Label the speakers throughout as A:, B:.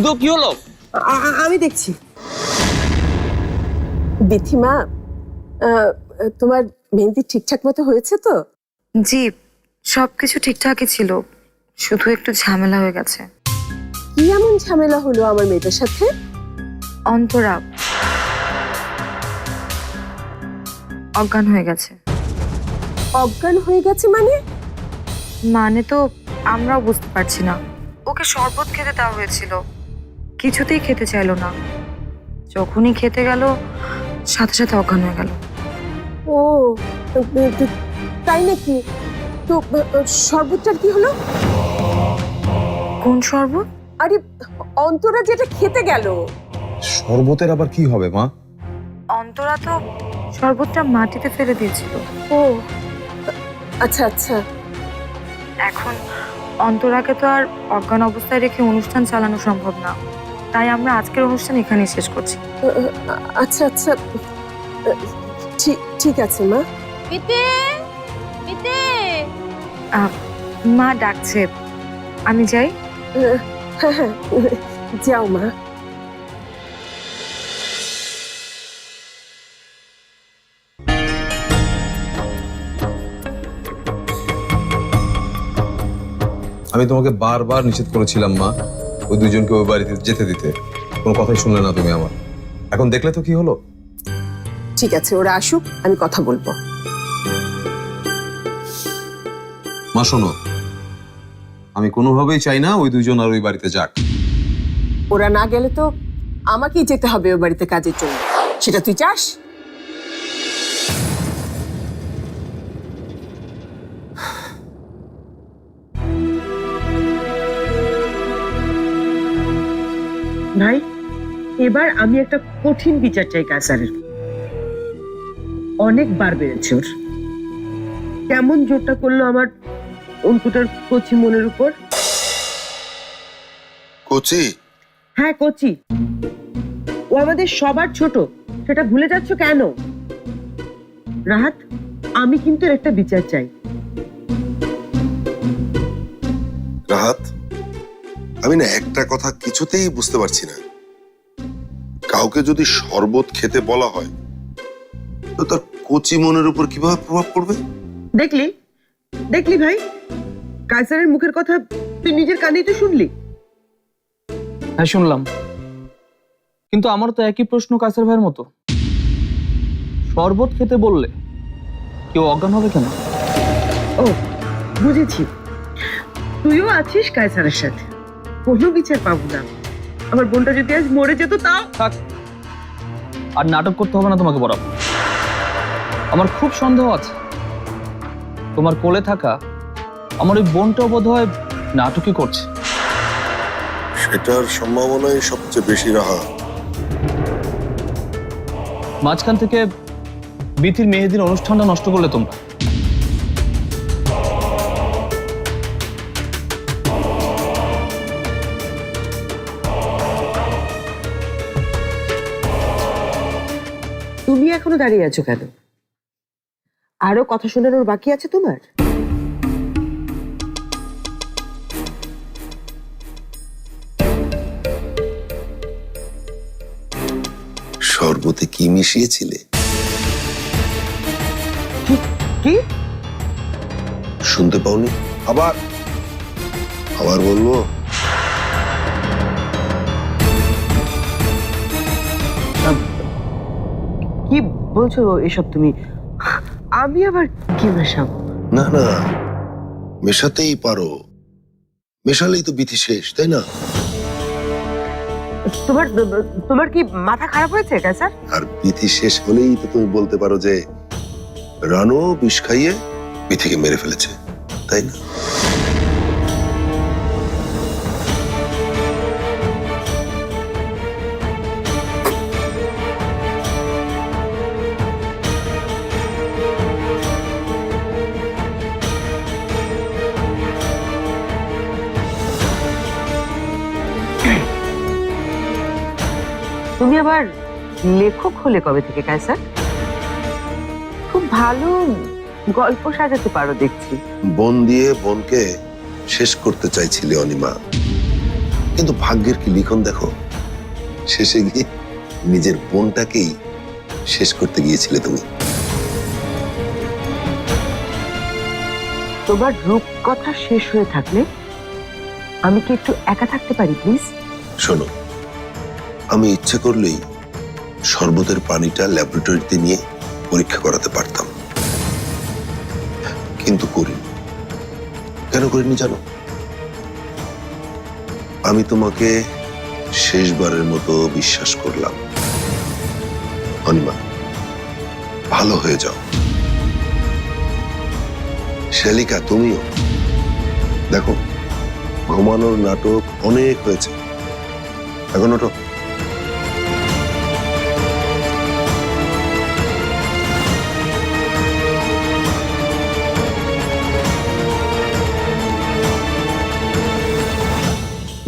A: বন্ধু কি হলো?
B: আমি দেখছি।
C: বিথিমা আহ, তোমার মেহেন্দি ঠিকঠাক মতো হয়েছে তো?
D: জি সবকিছু ঠিকঠাকই ছিল। শুধু একটু ঝামেলা হয়ে গেছে।
C: কি এমন ঝামেলা হলো আমার মেয়েটার সাথে?
D: অন্তরা। অজ্ঞান হয়ে গেছে।
C: অজ্ঞান হয়ে গেছে মানে?
D: মানে তো আমরাও বুঝতে পারছি না। ওকে শরবত খেতে দেওয়া হয়েছিল। কিছুতেই খেতে চাইলো না। যখনই খেতে গেল সাথে সাথে অজ্ঞান হয়ে গেল।
C: ও তাই নাকি? তো শরবতটার কি হলো?
D: কোন শরবত?
C: আরে অন্তরা যেটা খেতে গেল।
E: শরবতের আবার কি হবে মা?
D: অন্তরা তো শরবতটা মাটিতে ফেলে দিয়েছিল।
C: ও আচ্ছা আচ্ছা।
D: এখন অন্তরাকে তো আর অজ্ঞান অবস্থায় রেখে অনুষ্ঠান চালানো সম্ভব না। তাই আমরা আজকের অনুষ্ঠান এখানেই শেষ করছি।
C: আচ্ছা আচ্ছা। ঠিক ঠিক আছে মা।
D: মা ডাকছে। আমি যাই?
C: হ্যাঁ হ্যাঁ। যাও মা।
E: আমি তোমাকে বারবার নিষেধ করেছিলাম মা। ওই দুজনকে ওই বাড়িতে যেতে দিতে। কোনো কথাই শুনলে না তুমি আমার। এখন দেখলে তো কি হলো?
C: ঠিক আছে ওরা আসুক আমি কথা বলব।
E: মা শোনো। আমি কোনোভাবেই চাই না ওই দুজন আর ওই বাড়িতে যাক।
C: ওরা না গেলে তো আমাকেই যেতে হবে ওই বাড়িতে কাজের জন্য। সেটা তুই চাস?
B: ভাই এবার আমি একটা কঠিন বিচার চাই কাসারের। অনেকবার বেড়েছে ওর। কেমন জোরটা করল আমার অঙ্কুটার কচি মনের উপর?
F: কোচি?
B: হ্যাঁ কচি। ও আমাদের সবার ছোট সেটা ভুলে যাচ্ছ কেন? রাহাত আমি কিন্তু একটা বিচার চাই।
F: রাহাত? আমি না একটা কথা কিছুতেই বুঝতে পারছি না। কাউকে যদি শরবত খেতে বলা হয় তো তার কচি মনের উপর কীভাবে প্রভাব পড়বে?
B: দেখলি? দেখলি ভাই? কাইসারের মুখের কথা তুই নিজের কানেই তো শুনলি।
A: হ্যাঁ শুনলাম। কিন্তু আমার তো একই প্রশ্ন কাসের ভাইয়ের মতো। শরবত খেতে বললে কেউ অজ্ঞান হবে কেন?
B: ও বুঝেছি। তুইও আছিস কায়সারের সাথে। কোনো বিচার পাবো না। আমার বোনটা যদি আজ মরে যেত তাও
A: থাক। আর নাটক করতে হবে না তোমাকে বরাবর আমার খুব সন্দেহ আছে। তোমার কোলে থাকা আমার ওই বোনটাও বোধ হয় নাটকই করছে।
F: সেটার সম্ভাবনাই সবচেয়ে বেশি রাহা।
A: মাঝখান থেকে বিথির মেহেদির অনুষ্ঠানটা নষ্ট করলে তোমরা।
B: দাঁড়িয়ে আছো কেন? আরও কথা শোনানোর বাকি আছে তোমার?
F: শরবতে কি মিশিয়েছিলে?
B: কি?
F: শুনতে পাওনি? আবার? আবার বলব?
B: বলছো এসব তুমি? আমি আবার কি মেশাবো?
F: না না মেশাতেই পারো। মেশালেই তো বিধি শেষ তাই না?
B: তোমার তোমার কি মাথা খারাপ হয়েছে কাইসার
F: আর বিধি শেষ হলেই তো তুমি বলতে পারো যে রানু বিষ খাইয়ে বিথিকে মেরে ফেলেছে তাই না?
B: আবার লেখক হলে কবে থেকে কাইসার খুব ভালো গল্প সাজাতে পারো দেখছি।
F: বন দিয়ে বনকে শেষ করতে চাইছিলে অনিমা। কিন্তু ভাগ্যের কি লিখন দেখো? শেষে গিয়ে নিজের বোনটাকেই শেষ করতে গিয়েছিলে তুমি।
B: তোমার রূপ কথা শেষ হয়ে থাকলে আমি কি একটু একা থাকতে পারি প্লিজ
F: শোনো আমি ইচ্ছে করলেই শরবতের পানিটা ল্যাবরেটরিতে নিয়ে পরীক্ষা করাতে পারতাম। কিন্তু করিনি কেন করিনি জানো? আমি তোমাকে শেষবারের মতো বিশ্বাস করলাম। অনিমা ভালো হয়ে যাও। শালিকা, তুমিও। দেখো, ঘুমানোর নাটক অনেক হয়েছে। এখন ওঠো।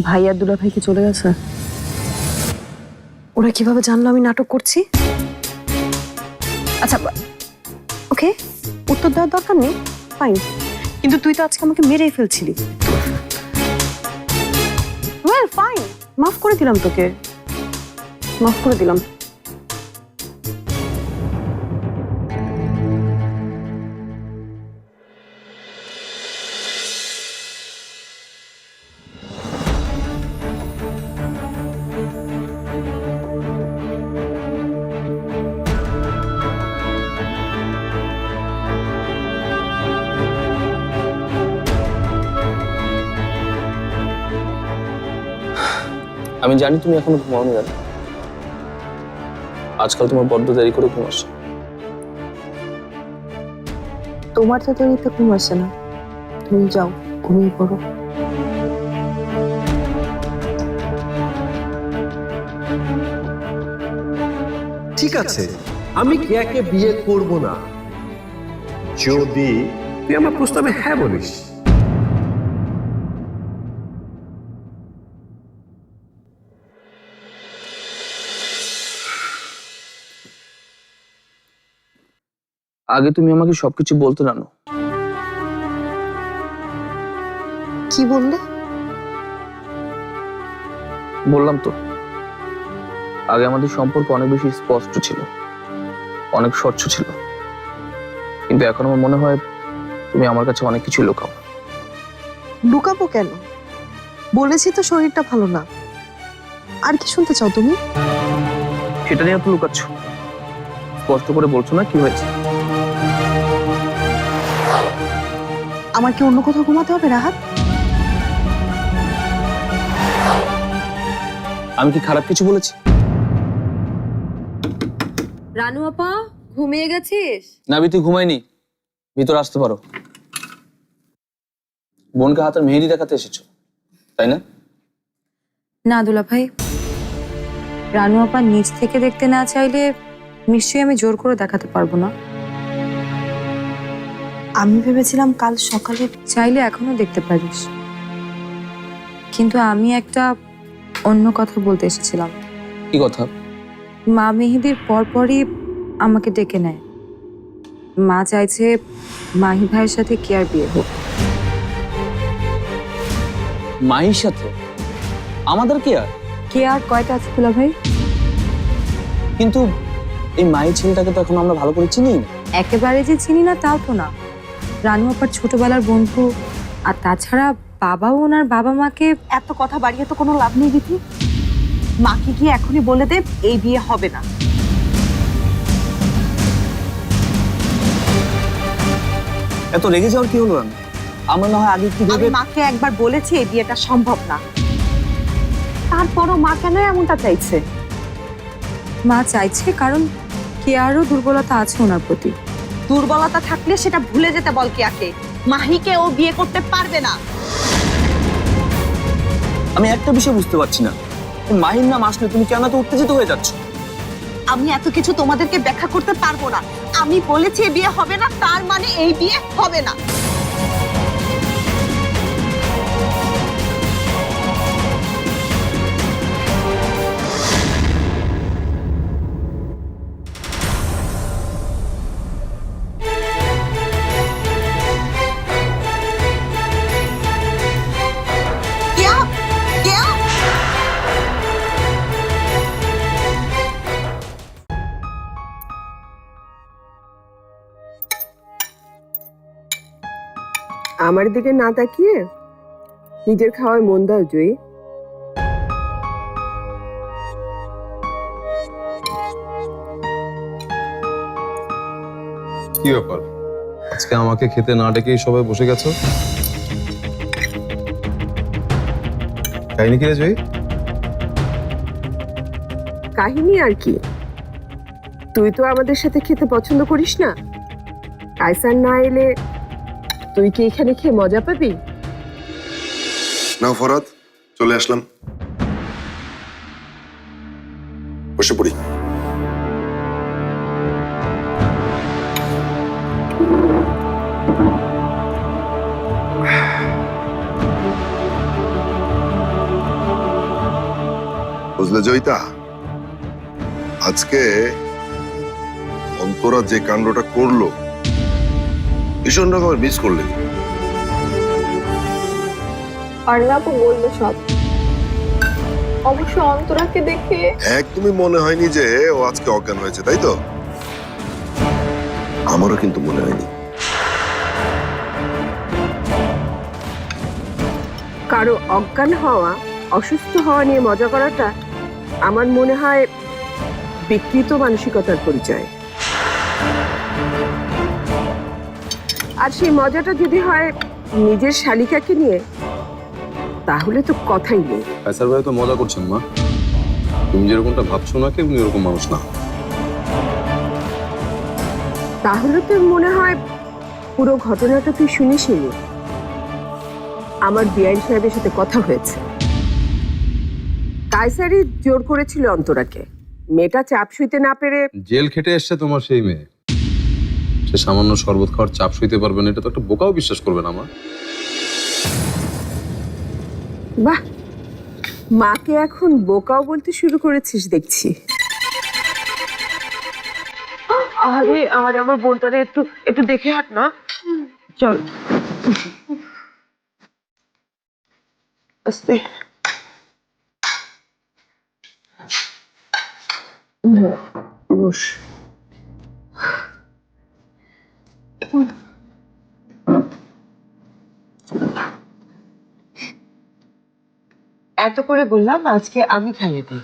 G: ভাই আর দুলা ভাইকে চলে গেছে। ওরা কীভাবে জানলো আমি নাটক করছি? আচ্ছা ওকে, উত্তর দেওয়ার দরকার নেই? ফাইন কিন্তু তুই তো আজকে আমাকে মেরেই ফেলছিলি। ওয়েল ফাইন মাফ করে দিলাম তোকে। মাফ করে দিলাম।
A: আমি জানি তুমি এখনও ঘুমাওনি রাত আজকাল তোমার বড্ড দেরি করে ঘুম আসে।
G: তোমার তো দেরিতে ঘুম আসে না। তুমি যাও ঘুমিয়ে পড়ো।
H: ঠিক আছে আমি কেয়াকে বিয়ে করব না? যদি তুই আমার প্রস্তাবে হ্যাঁ বলিস।
A: আগে তুমি আমাকে সবকিছু বলতে জানো।
G: কি বললে?
A: বললাম তো। আগে আমাদের সম্পর্ক অনেক বেশি স্পষ্ট ছিল। অনেক স্বচ্ছ ছিল। কিন্তু এখন আমার মনে হয় তুমি আমার কাছে অনেক কিছু লুকাও।
G: লুকাবো কেন? বলেছি তো শরীরটা ভালো না। আর কি শুনতে চাও তুমি?
A: সেটা নিয়ে তো লুকাচ্ছ। স্পষ্ট করে বলছো না কি হয়েছে?
G: আমার কি অন্য কোথাও ঘুমাতে হবে রাহাত?
A: আমি কি খারাপ কিছু বলেছি?
D: রানু আপা ঘুমিয়ে গেছিস?
A: না তুই ঘুমাইনি। ভিতর আসতে পারো। বোনকে হাতের মেহেদি দেখাতে এসেছ তাই না?
D: না দুলা ভাই। রানু আপা নিজ থেকে দেখতে না চাইলে নিশ্চয়ই আমি জোর করে দেখাতে পারব না।
G: আমি ভেবেছিলাম কাল সকালে
D: চাইলে এখনও দেখতে পারিস। কিন্তু আমি একটা অন্য কথা বলতে এসেছিলাম।
A: কি কথা?
D: মা মেহেদির পরপরই আমাকে ডেকে নেয়। মা চাইছে মাহি ভাইয়ের সাথে কেয়ার বিয়ে হোক।
A: মাহির সাথে? আমাদের কি আর?
D: কেয়ার কয়টা আছে দুলা ভাই?
A: কিন্তু এই মাহি ছেলেটাকে তো এখন আমরা ভালো করে চিনি
D: একেবারে যে চিনি না তাও তো না। রানু আপার ছোটবেলার বন্ধু আর তাছাড়া বাবাও ওনার বাবা মাকে
G: এত কথা বাড়িয়ে তো কোনো লাভ নেই দিদি। মাকে গিয়ে এখনই বলে দে এই বিয়ে হবে না।
A: এত রেগে যাওয়ার কি হলো আমি আমরা না হয় আগে কি
G: আমি
A: ভেবে
G: মাকে একবার বলেছি এই বিয়েটা সম্ভব না। তারপরও মা কেন এমনটা চাইছে?
D: মা চাইছে কারণ কেয়ারও দুর্বলতা আছে ওনার প্রতি।
G: দুর্বলতা থাকলে সেটা ভুলে যেতে বল কিয়াকে। মাহিকে ও বিয়ে করতে পারবে না।
A: আমি একটা বিষয় বুঝতে পারছি না। মাহির নাম আসলে তুমি কেন তো উত্তেজিত হয়ে যাচ্ছ?
G: আমি এত কিছু তোমাদেরকে ব্যাখ্যা করতে পারব না। আমি বলেছি এ বিয়ে হবে না তার মানে এই বিয়ে হবে না।
C: আমার দিকে না তাকিয়ে নিজের খাওয়ায় মন দাও জয়ী
E: কি ব্যাপার? আজকে আমাকে খেতে না ডেকেই সবাই বসে গেছো? কাহিনী কি রে জয়ী
C: কাহিনী আর কি? তুই তো আমাদের সাথে খেতে পছন্দ করিস না। কাইসার না এলে তুই কি এখানে খেয়ে মজা পাবি?
F: নাও ফরাদ, চলে আসলাম। বসে পড়ি। বুঝলে জয়িতা, আজকে অন্তরা যে কাণ্ডটা করল ভীষণ রকমের মিস করলে।
I: অর্ণাপু বলল সব। অবশ্য অন্তরাকে দেখে
F: একদমই মনে হয়নি যে ও আজকে অজ্ঞান হয়েছে তাই তো? আমারও কিন্তু মনে হয়নি।
C: কারও অজ্ঞান হওয়া অসুস্থ হওয়া নিয়ে মজা করাটা আমার মনে হয় বিকৃত মানসিকতার পরিচয়। আর সেই মজাটা যদি হয় নিজের শালিকাকে নিয়ে তাহলে তো কথাই নেই।
E: কাইসার ভাই তো মজা করছেন মা। তুমি যেরকমটা ভাবছ না কেউ এরকম মানুষ না।
C: তাহলে তো মনে হয় পুরো ঘটনাটা তুই শুনিসনি আমার বিআইন সাহেবের সাথে কথা হয়েছে। কায়সারি জোর করেছিল অন্তরাকে। মেয়েটা চাপ সইতে না পেরে
E: জেল খেটে এসছে তোমার সেই মেয়ে। সে সামান্য শরবত খাওয়ার চাপ সইতে পারবে না এটা তো একটা বোকাও বিশ্বাস করবে না মা।
C: বাহ! মাকে এখন বোকাও বলতে শুরু করেছিস দেখছি। আরে আর আমার বোনটারে একটু একটু দেখে হাট না। চল। আস্তে। বস।
B: এত করে বললাম আজকে আমি খাইয়ে দিই।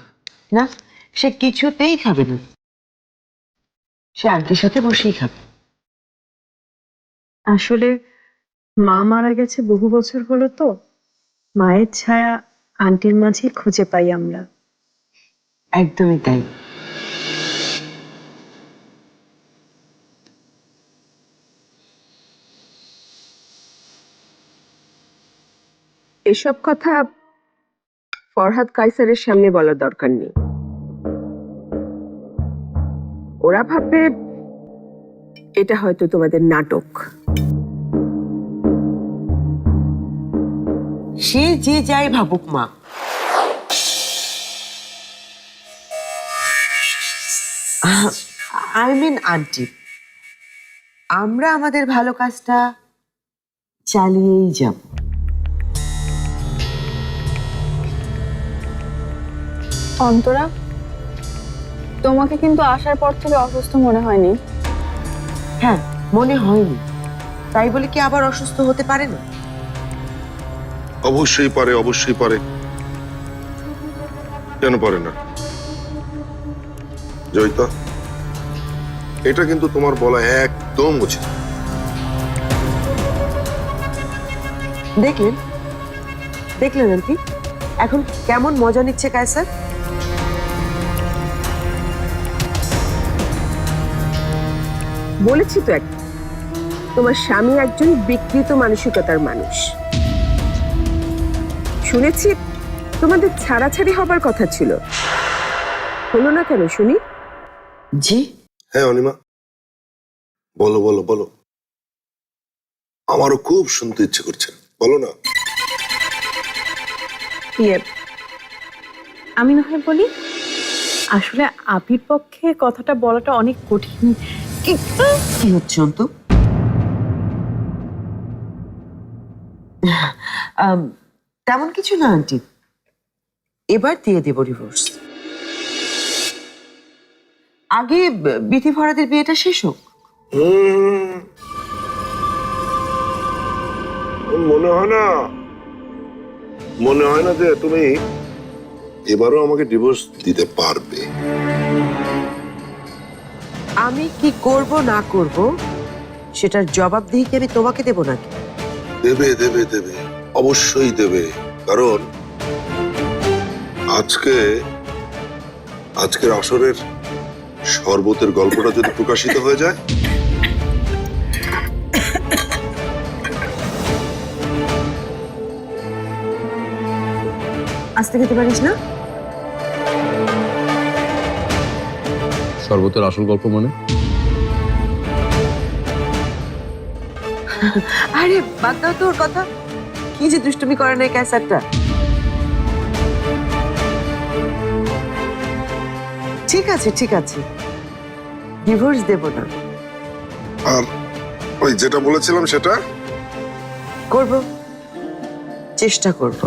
B: না সে কিছুতেই খাবে না। সে আন্টির সাথে বসেই খাবে।
J: আসলে মা মারা গেছে বহু বছর হলো তো। মায়ের ছায়া আন্টির মাঝে খুঁজে পাই আমরা।
B: একদমই তাই।
C: এসব কথা ফরহাদ কাইসারের সামনে বলার দরকার নেই। ওরা ভাববে এটা হয়তো তোমাদের নাটক।
B: সে যে যাই ভাবুক মা। আই মিন আন্টি, আমরা আমাদের ভালো কাজটা চালিয়েই যাব।
I: অন্তরা তোমাকে কিন্তু আসার পর থেকে অসুস্থ মনে হয়নি।
B: হ্যাঁ মনে হয়নি। তাই বলে কি আবার অসুস্থ হতে পারে না?
F: অবশ্যই পারে অবশ্যই পারে। কেন পারে না? জয়িতা এটা কিন্তু তোমার বলা একদম উচিত।
B: দেখলেন? দেখলেন আন্টি? এখন কেমন মজা নিচ্ছে কায়সার?
C: বলেছি তো এক তোমার স্বামী একজন বিকৃত মানসিকতার মানুষ। শুনেছি তোমাদের ছাড়াছাড়ি হবার কথা ছিল। হলো না কেন শুনি?
B: জি।
F: হ্যাঁ অনিমা। বলো বলো বলো। আমারও খুব শুনতে ইচ্ছে করছে। বলো না।
J: ইয়ে আমি না হয় বলি আসলে আপির পক্ষে কথাটা বলাটা অনেক কঠিন।
B: কি? হচ্ছে, অন্তু? তেমন কিছু না, আন্টি। এবার দিয়ে দেব ডিভোর্স আগে ব- বিথি ফরাদের বিয়েটা শেষ হোক।
F: মনে হয় না। মনে হয় না যে তুমি এবারও আমাকে ডিভোর্স দিতে পারবে।
B: আমি কি করব না করব সেটার জবাবদিহি কি আমি তোমাকে দেব নাকি?
F: দেবে দেবে দেবে। অবশ্যই দেবে। কারণ আজকে আজকের আসরের শরবতের গল্পটা যদি প্রকাশিত হয়ে যায়
B: আসতে খেতে পারিস না?
E: শরবতের আসল গল্প মানে?
B: আরে বাদ দাও তোর কথা। কি যে দুষ্টুমি করে না ক্যাসারটা ঠিক আছে ঠিক আছে। ডিভোর্স দেব না।
F: আর ওই যেটা বলেছিলাম সেটা?
B: করব। চেষ্টা করব।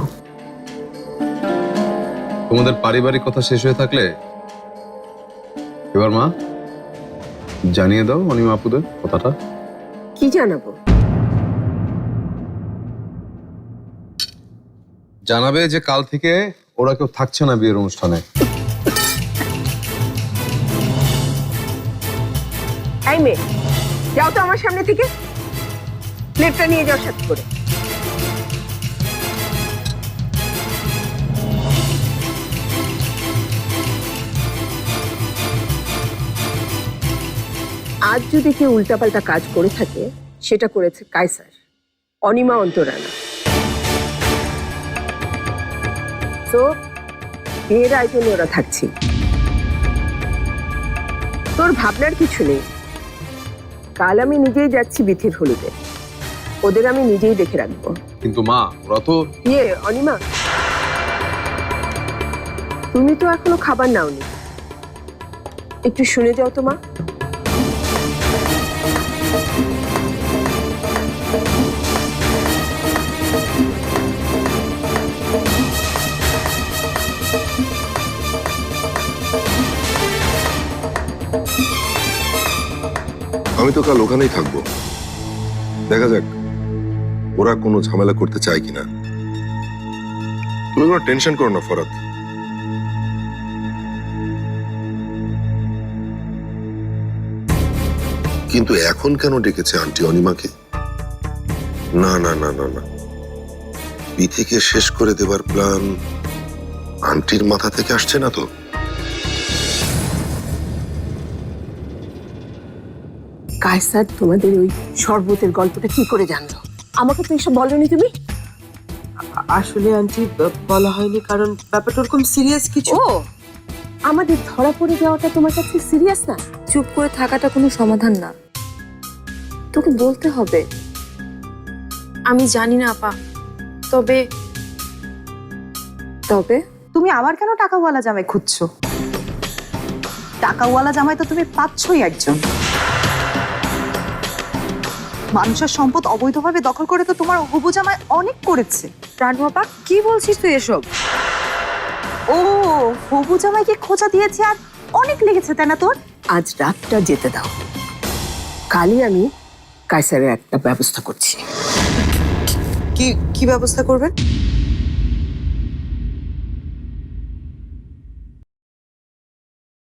E: তোমাদের পারিবারিক কথা শেষ হয়ে থাকলে এবার মা জানিয়ে দাও অনিমা আপুদের কথাটা।
C: কি জানাব?
E: জানাবে যে কাল থেকে ওরা কেউ থাকছে না বিয়ের অনুষ্ঠানে।
C: যাও তো আমার সামনে থেকে। প্লেটটা নিয়ে যাও সাথে করে। আজ যদি কেউ উল্টাপাল্টা কাজ করে থাকে সেটা করেছে কায়সার অনিমা অন্তরানা। তো বিয়ের আয়োজনে ওরা থাকছি। তোর ভাবনার কিছু নেই। কাল আমি নিজেই যাচ্ছি বিথির হলুদে। ওদের আমি নিজেই দেখে রাখব।
E: কিন্তু মা ওরা তো
C: ইয়ে অনিমা। তুমি তো এখনও খাবার নাওনি। একটু শুনে যাও তো মা।
F: আমি তো কাল ওখানেই থাকব। দেখা যাক, ওরা কোনো ঝামেলা করতে চায় কিনা। তুমি কোনো টেনশন করো না ফরাত কিন্তু এখন কেন ডেকেছে আন্টি অনিমাকে? না না না না না। বিথিকে শেষ করে দেবার প্ল্যান আন্টির মাথা থেকে আসছে না তো?
C: কায়সার তোমাদের ওই শরবতের গল্পটা কি করে জানলো? আমাকে তো এসব বলনি তুমি?
B: আসলে আন্টি বলা হয়নি কারণ ব্যাপারটা ওরকম সিরিয়াস কিছু।
C: ও আমাদের ধরা পড়ে যাওয়াটা তোমার কাছে সিরিয়াস না?
D: চুপ করে থাকাটা কোনো সমাধান না। তোকে বলতে হবে। আমি জানি না আপা। তবে তবে?
G: তুমি আবার কেন টাকাওয়ালা জামাই খুঁজছো? টাকাওয়ালা জামাই তো তুমি পাচ্ছই একজন। মানুষের সম্পদ অবৈধভাবে দখল করে তো তোমার হবু জামাই অনেক করেছে।
D: রানুয়াপা কি বলছিস তুই এসব?
G: ও হবু জামাইকে খোঁজা দিয়েছে আর অনেক লেগেছে তাই না তোর?
C: আজ রাতটা যেতে দাও। কালই আমি কায়সারের একটা ব্যবস্থা করছি।
B: কি কি ব্যবস্থা করবেন?